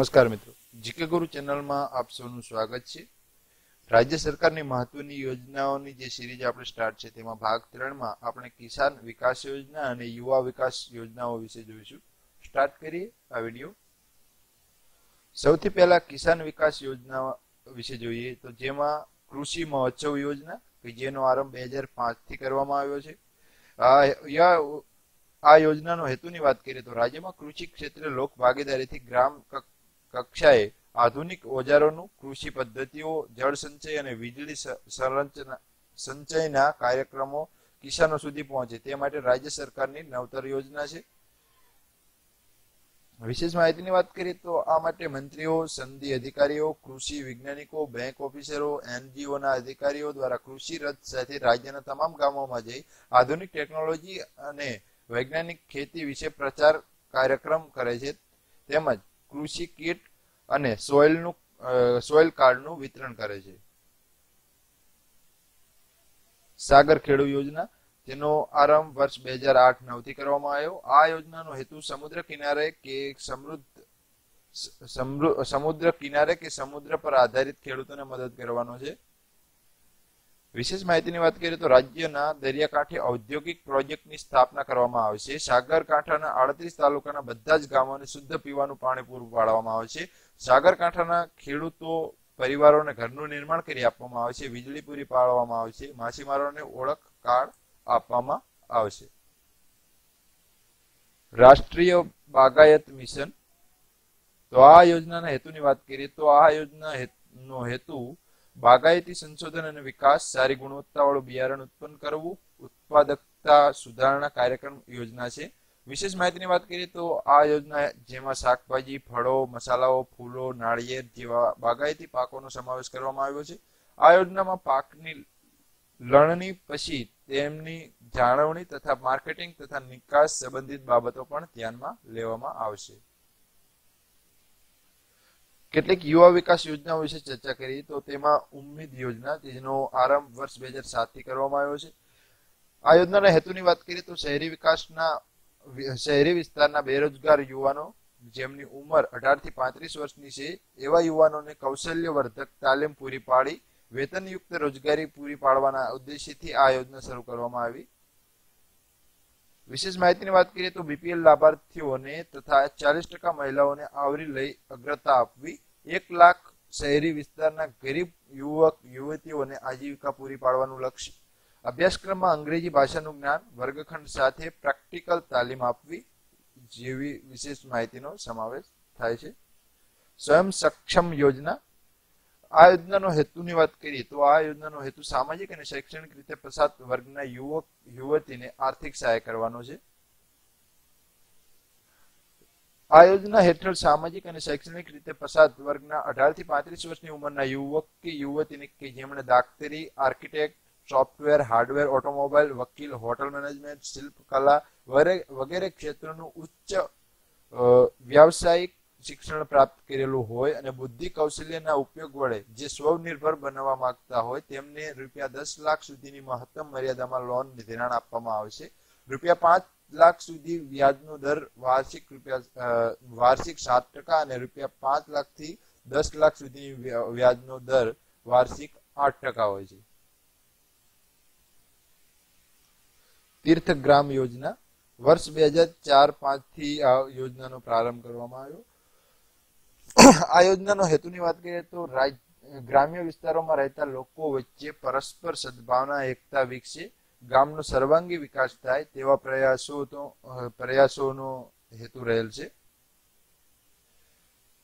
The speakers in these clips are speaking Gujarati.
નમસ્કાર મિત્રો. જીકે ગુરુ ચેનલમાં આપ સૌનું સ્વાગત છે. રાજ્ય સરકારની મહત્વની યોજનાઓની જે સિરીઝ આપણે સ્ટાર્ટ છે, તેમાં ભાગ ત્રણમાં આપણે કિસાન વિકાસ યોજના અને યુવા વિકાસ યોજનાઓ વિશે જોઈશું. સ્ટાર્ટ કરીએ આ વીડિયો. સૌથી પહેલા કિસાન વિકાસ યોજના વિશે જોઈએ તો જેમાં કૃષિ મહોત્સવ યોજના, કે જેનો આરંભ બે હજાર પાંચથી કરવામાં આવ્યો છે. આ આ યોજનાનો હેતુની વાત કરીએ તો રાજ્યમાં કૃષિ ક્ષેત્રે લોક ભાગીદારીથી ગ્રામ કક્ષાએ આધુનિક ઓજારોનું કૃષિ પદ્ધતિઓ, જળ સંચય અને વીજળી સંરચના, સંચયના કાર્યક્રમો કિસાનો સુધી પહોંચે. તે માટે રાજ્ય સરકારની નવતર યોજના છે. વિશેષ માહિતીની વાત કરીએ તો આ માટે મંત્રીઓ, સંધિ અધિકારીઓ, કૃષિ વૈજ્ઞાનિકો, બેંક ઓફિસરો, એનજીઓના અધિકારીઓ દ્વારા કૃષિ રથ સાથે રાજ્યના તમામ ગામોમાં જઈ આધુનિક ટેકનોલોજી અને વૈજ્ઞાનિક ખેતી વિશે પ્રચાર કાર્યક્રમ કરે છે. તેમજ કૃષિ કીટ અને સોઇલનું સોઇલ કાર્ડનું વિતરણ કરે છે. સાગર ખેડુ યોજના, જેનો આરંભ વર્ષ બે હજાર આઠ નવથી કરવામાં આવ્યો. આ યોજનાનો હેતુ સમુદ્ર કિનારે કે સમૃદ્ધ સમુદ્ર કિનારે કે સમુદ્ર પર આધારિત ખેડૂતોને મદદ કરવાનો છે. વિશેષ માહિતીની વાત કરીએ તો રાજ્યના દરિયાકાંઠે ઔદ્યોગિક પ્રોજેક્ટની સ્થાપના કરવામાં આવશે સાગરકાંઠાના આડત્રીસ તાલુકાના બધા જ ગામોને શુદ્ધ પીવાનું પાણી પૂરું પાડવામાં આવશે સાગરકાંઠાના ખેડૂતો, પરિવારોને ઘરનું નિર્માણ કરી આપવામાં આવશે વીજળી પૂરી પાડવામાં આવશે માછીમારોને ઓળખ કાર્ડ આપવામાં આવશે રાષ્ટ્રીય બાગાયત મિશન. તો આ યોજનાના હેતુની વાત કરીએ તો આ યોજના નો હેતુ બાગાયતી સંશોધન અને વિકાસ સારી ગુણવત્તાવાળું બિયારણ ઉત્પન્ન કરવું ઉત્પાદકતા સુધારણા કાર્યક્રમ યોજના છે. વિશેષ માહિતીની વાત કરીએ તો આ યોજના જેમાં શાકભાજી, ફળો, મસાલાઓ, ફૂલો, નાળિયેર જેવા બાગાયતી પાકોનો સમાવેશ કરવામાં આવ્યો છે. આ યોજનામાં પાકની લણણી પછી તેમની જાળવણી તથા માર્કેટિંગ તથા નિકાસ સંબંધિત બાબતો પણ ધ્યાનમાં લેવામાં આવશે. કેટલીક યુવા વિકાસ યોજનાઓ વિશે ચર્ચા કરી તો તેમાં ઉમ્મીદ યોજના, જેનો આરંભ વર્ષ બે હજાર સાતથી કરવામાં આવ્યો છે. આ યોજનાના હેતુની વાત કરીએ તો શહેરી વિકાસના શહેરી વિસ્તારના બેરોજગાર યુવાનો જેમની ઉંમર અઢારથી પાંત્રીસ વર્ષની છે, એવા યુવાનોને કૌશલ્યવર્ધક તાલીમ પૂરી પાડી, વેતનયુક્ત રોજગારી પૂરી પાડવાના ઉદ્દેશ્યથી આ યોજના શરૂ કરવામાં આવી. વિશેષ માહિતીની વાત કરીએ તો બીપીએલ લાભાર્થીઓને તથા ચાલીસ ટકા મહિલાઓને આવરી લઈ અગ્રતા આપવી, એક લાખ શહેરી વિસ્તારના ગરીબ યુવક, યુવતીઓને આજીવિકા પૂરી પાડવાનું લક્ષ્ય. અભ્યાસક્રમમાં અંગ્રેજી ભાષાનું જ્ઞાન, વર્ગખંડ સાથે પ્રેક્ટિકલ તાલીમ આપવી જેવી વિશેષ માહિતીનો સમાવેશ થાય છે. સ્વયં સક્ષમ યોજના આ યોજનાનો હેતુની વાત કરીએ તો આ યોજનાનો હેતુ સામાજિક અને શૈક્ષણિક રીતે પસાર વર્ગના યુવક, યુવતીને આર્થિક સહાય કરવાનો છે. આ યોજના હેઠળ સામાજિક અને શૈક્ષણિક રીતે પસાર વર્ગના અઢારથી પાંત્રીસ વર્ષની ઉંમરના યુવક કે યુવતીને કે જેમણે દાક્તરી આર્કિટેક્ટ, સોફ્ટવેર, હાર્ડવેર, ઓટોમોબાઈલ, વકીલ, હોટલ મેનેજમેન્ટ, શિલ્પકલા વગેરે ક્ષેત્રોનું ઉચ્ચ વ્યાવસાયિક શિક્ષણ પ્રાપ્ત કરેલું હોય અને બુદ્ધિ કૌશલ્યના ઉપયોગ વડે જે સ્વનિર્ભર બનવા માંગતા હોય તેમને રૂપિયા દસ લાખ સુધીની મહત્તમ મર્યાદામાં લોન ધિરાણ આપવામાં આવશે રૂપિયા પાંચ લાખ સુધી વ્યાજનો દર વાર્ષિક રૂપિયા વાર્ષિક સાત ટકા અને રૂપિયા પાંચ લાખ દસ લાખ સુધીની વ્યાજનો દર વાર્ષિક આઠ ટકા હોય છે. તીર્થગ્રામ યોજના વર્ષ બે હજાર ચાર પાંચથી આ યોજનાનો પ્રારંભ કરવામાં આવ્યો. આ યોજનાનો હેતુની વાત કરીએ તો ગ્રામ્ય વિસ્તારોમાં રહેતા લોકો વચ્ચે પરસ્પર સદભાવના, એકતા વિકસે. ગામનો સર્વાંગી વિકાસ થાય તેવા પ્રયાસો તો પ્રયાસોનો હેતુ રહેલ છે.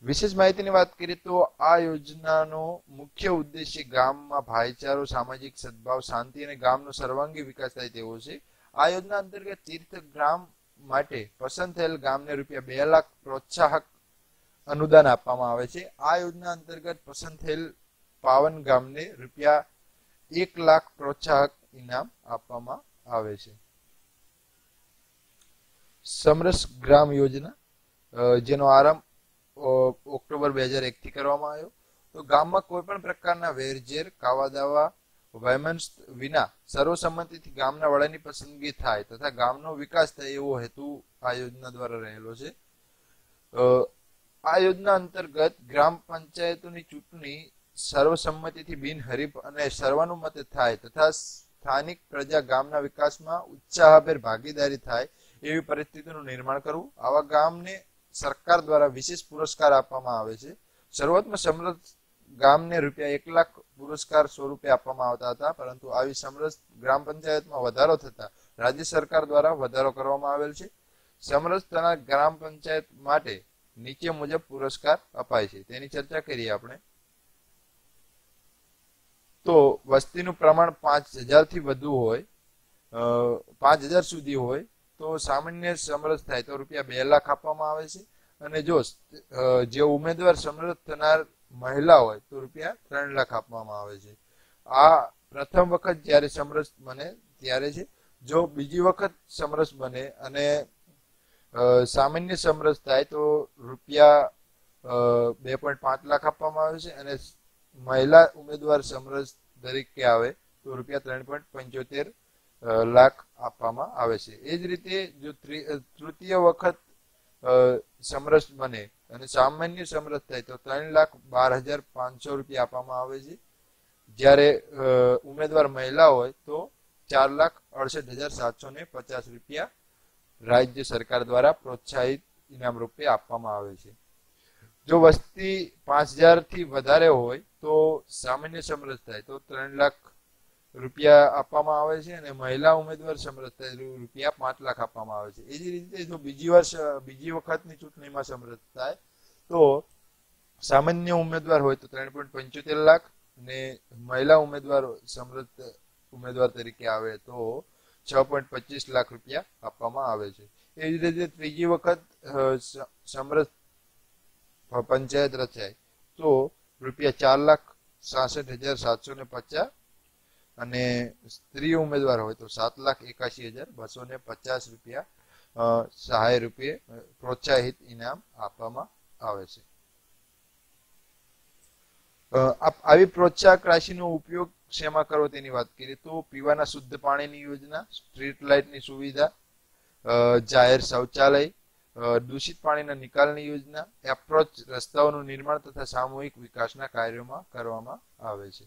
વિશેષ માહિતીની વાત કરીએ તો આ યોજનાનો મુખ્ય ઉદ્દેશ્ય ગામમાં ભાઈચારો, સામાજિક સદભાવ, શાંતિ અને ગામનો સર્વાંગી વિકાસ થાય તેવો છે. આ યોજના અંતર્ગત તીર્થ ગ્રામ માટે પસંદ થયેલ ગામને રૂપિયા બે લાખ પ્રોત્સાહક અનુદાન આપવામાં આવે છે. આ યોજના અંતર્ગત પસંદ થયેલ પાવન ગામને રૂપિયા એક લાખ પ્રોત્સાહક ઇનામ આપવામાં આવે છે. સમરસ ગ્રામ યોજના જેનો આરંભ ઓક્ટોબર બે હજાર એક થી કરવામાં આવ્યો. તો ગામમાં કોઈ પણ પ્રકારના વેરઝેર કાવા દાવા વયમંસ વિના સર્વસંમતિથી ગામના વડાની પસંદગી થાય તથા ગામનો વિકાસ થાય એવો હેતુ આ યોજના દ્વારા રહેલો છે. આ યોજના અંતર્ગત ગ્રામ પંચાયતોની ચૂંટણી સર્વસંમતિથી બિનહરીફ અને સર્વાનુમતે થાય તથા સ્થાનિક પ્રજા ગામના વિકાસમાં ઉત્સાહભેર ભાગીદારી થાય એવી પરિસ્થિતિનું નિર્માણ કરવું. આવા ગામને સરકાર દ્વારા વિશેષ પુરસ્કાર આપવામાં આવે છે. શરૂઆતમાં સમૃદ્ધ ગામને રૂપિયા એક લાખ પુરસ્કાર સ્વરૂપે આપવામાં આવતા હતા, પરંતુ આવી સમરસ ગ્રામ પંચાયતમાં વધારો થતા રાજ્ય સરકાર દ્વારા વધારો કરવામાં આવેલ છે. સમરસતાના ગ્રામ પંચાયત માટે નીચે મુજબ પુરસ્કાર અપાય છે. તેની ચર્ચા કરીએ આપણે. તો વસ્તીનું પ્રમાણ પાંચ હજારથી વધુ હોય પાંચ હજાર સુધી હોય, તો સામાન્ય સમરસ થાય. તો રૂપિયા બે લાખ આપવામાં આવે છે. અને જો જે ઉમેદવાર સમરસ થનાર મહિલા હોય, તો રૂપિયા ત્રણ લાખ આપવામાં આવે છે. આ પ્રથમ વખત જ્યારે સમરસ બને, ત્યારે છે. જો બીજી વખત સમરસ બને અને સામાન્ય સમરસ થાય તો રૂપિયા બે પોઈન્ટ પાંચ લાખ આપવામાં આવે છે અને મહિલા ઉમેદવાર સમરસ તરીકે આવે તો રૂપિયા ત્રણ પોઈન્ટ પંચોતેર લાખ આપવામાં આવે છે. એ જ રીતે જો તૃતીય વખત સમરસ બને અને સામાન્ય સમરસ થાય તો ત્રણ લાખ બાર હજાર પાંચસો રૂપિયા આપવામાં આવે છે. જ્યારે ઉમેદવાર મહિલા હોય તો ચાર લાખ અડસઠ હજાર સાતસો ને પચાસ રૂપિયા રાજ્ય સરકાર દ્વારા પ્રોત્સાહિત ઇનામ રૂપે આપવામાં આવે છે. જો વસ્તી પાંચ હજારથી વધારે હોય તો સામાન્ય સમરસ થાય, તો ત્રણ લાખ રૂપિયા આપવામાં આવે છે અને મહિલા ઉમેદવાર સમરસ થાય રૂપિયા પાંચ લાખ આપવામાં આવે છે. એ જ રીતે જો બીજી વર્ષ, બીજી વખતની ચૂંટણીમાં સમરસ થાય, તો સામાન્ય ઉમેદવાર હોય તો ત્રણ પોઈન્ટ પંચોતેર લાખ અને મહિલા ઉમેદવાર સમરસ ઉમેદવાર તરીકે આવે તો છ પોઈન્ટ પચીસ લાખ રૂપિયા આપવામાં આવે છે. એ જ રીતે ત્રીજી વખત સમરસ પંચાયત રચાય. તો રૂપિયા ચાર લાખ સાસઠ હજાર સાતસો ને પચાસ અને સ્ત્રી ઉમેદવાર હોય તો સાત લાખ એકાશી હજાર બસો ને પચાસ રૂપિયા સહાય રૂપે પ્રોત્સાહિત ઇનામ આપવામાં આવે છે. આવી પ્રોત્સાહક રાશિનો ઉપયોગ શેમાં કરો તેની વાત કરીએ તો પીવાના શુદ્ધ પાણીની યોજના, સ્ટ્રીટ લાઇટની સુવિધા જાહેર શૌચાલય દૂષિત પાણીના નિકાલની યોજના, એપ્રોચ રસ્તાઓનું નિર્માણ તથા સામૂહિક વિકાસના કાર્યોમાં કરવામાં આવે છે.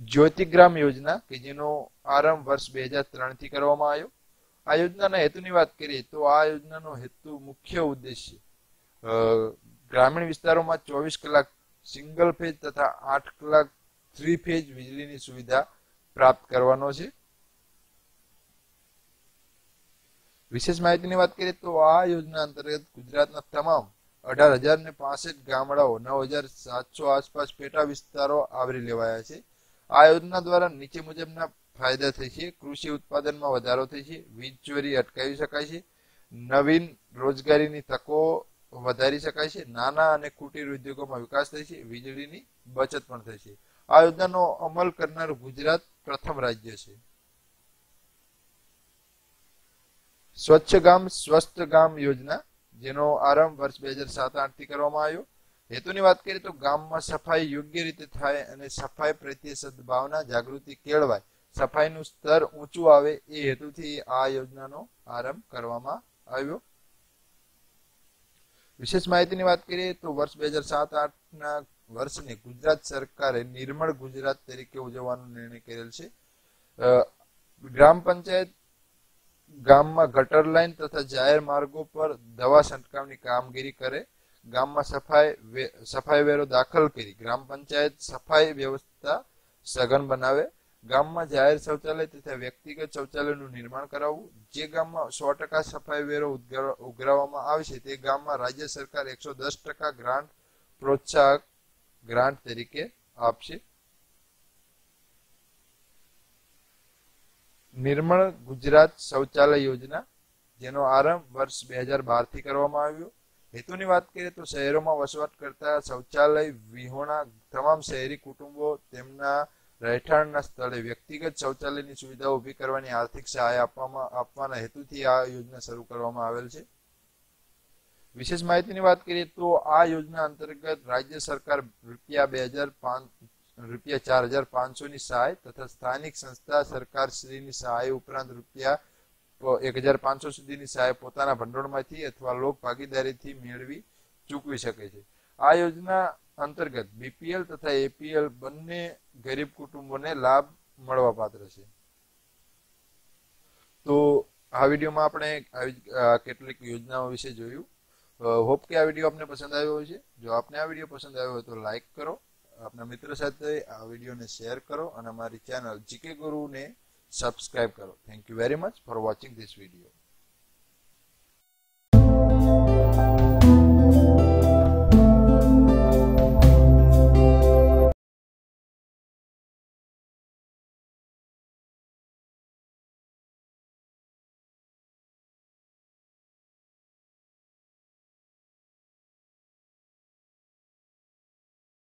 જ્યોતિગ્રામ યોજના કે જેનો આરંભ વર્ષ બે હજાર ત્રણથી કરવામાં આવ્યો. આ યોજનાના હેતુની વાત કરીએ તો આ યોજનાનો હેતુ મુખ્ય ઉદ્દેશ્ય ગ્રામીણ વિસ્તારોમાં ચોવીસ કલાક સિંગલ ફેજ તથા આઠ કલાક થ્રી ફેજ વીજળીની સુવિધા પ્રાપ્ત કરવાનો છે. વિશેષ માહિતીની વાત કરીએ તો આ યોજના અંતર્ગત ગુજરાતના તમામ અઢાર હજાર ને પાસઠ ગામડાઓ નવ હજાર સાતસો આસપાસ પેટા વિસ્તારો આવરી લેવાયા છે. આ યોજના દ્વારા નીચે મુજબના ફાયદા થઈ છે, કૃષિ ઉત્પાદનમાં વધારો થઈ છે વીજ ચોરી અટકાવી શકાય છે, નવીન રોજગારીની તકો વધારી શકાય છે. નાના અને કુટીર ઉદ્યોગોમાં વિકાસ થાય વીજળીની બચત પણ થાય આ યોજનાનો અમલ કરનાર ગુજરાત પ્રથમ રાજ્ય છે. સ્વચ્છ ગામ, સ્વસ્થ ગામ યોજના, જેનો આરંભ વર્ષ બે હજાર સાત આઠ કરવામાં આવ્યો. હેતુની વાત કરીએ તો ગામમાં સફાઈ યોગ્ય રીતે થાય અને સફાઈ પ્રત્યે સદભાવના, જાગૃતિ કેળવાય. સફાઈનું સ્તર ઊંચું આવે એ હેતુથી આ યોજનાનો આરંભ કરવામાં આવ્યો. વિશેષ માહિતીની વાત કરીએ તો વર્ષ બે હજાર સાત આઠના વર્ષને ગુજરાત સરકારે નિર્મળ ગુજરાત તરીકે ઉજવવાનો નિર્ણય કરેલ છે. ગ્રામ પંચાયત ગામમાં ગટર લાઈન તથા જાહેર માર્ગો પર દવા છંટકાવની કામગીરી કરે. ગામમાં સફાઈ સફાઈ વેરો દાખલ કરી ગ્રામ પંચાયત સફાઈ વ્યવસ્થા સઘન બનાવે. ગામમાં જાહેર શૌચાલય તથા વ્યક્તિગત શૌચાલયનું નિર્માણ કરાવવું, જે ગામમાં સો ટકા સફાઈ વેરો ઉઘરાવવામાં આવશે તે ગામમાં રાજ્ય સરકાર એકસો દસ ટકા ગ્રાન્ટ પ્રોત્સાહક ગ્રાન્ટ તરીકે આપશે. નિર્મળ ગુજરાત શૌચાલય યોજના, જેનો આરંભ વર્ષ બે હજાર બારથી કરવામાં આવ્યો. હેતુની વાત કરીએ તો શહેરોમાં વસવાટ કરતા શૌચાલય વિહોણા તમામ શહેરી કુટુંબો તેમના રહેઠાણના સ્થળે વ્યક્તિગત શૌચાલયની સુવિધા ઊભી કરવાની આર્થિક સહાય આપવામાં, આપવાના હેતુથી આ યોજના શરૂ કરવામાં આવેલ છે. વિશેષ માહિતીની વાત કરીએ તો આ યોજના અંતર્ગત રાજ્ય સરકાર રૂપિયા બે હજાર રૂપિયા ચાર હજાર પાંચસો ની સહાય તથા સ્થાનિક સંસ્થા સરકાર શ્રીની સહાય ઉપરાંત રૂપિયા એક હજાર પાંચસો સુધીની સહાય પોતાના ભંડોળમાંથી અથવા લોક ભાગીદારીથી મેળવી ચૂકવી શકે છે. આ યોજના અંતર્ગત બીપીએલ તથા એપીએલ બંને ગરીબ કુટુંબોને લાભ મળવા પાત્ર છે. તો આ વિડીયોમાં આપણે કેટલીક યોજનાઓ વિશે જોયું. હોપ કે આ વીડિયો આપને પસંદ આવ્યો છે જો આપને આ વીડિયો પસંદ આવ્યો હોય તો લાઈક કરો. આપના મિત્ર સાથે આ વિડીયોને શેર કરો અને અમારી ચેનલ જીકે ગુરુને સબસ્ક્રાઇબ કરો. Thank you very much for watching this video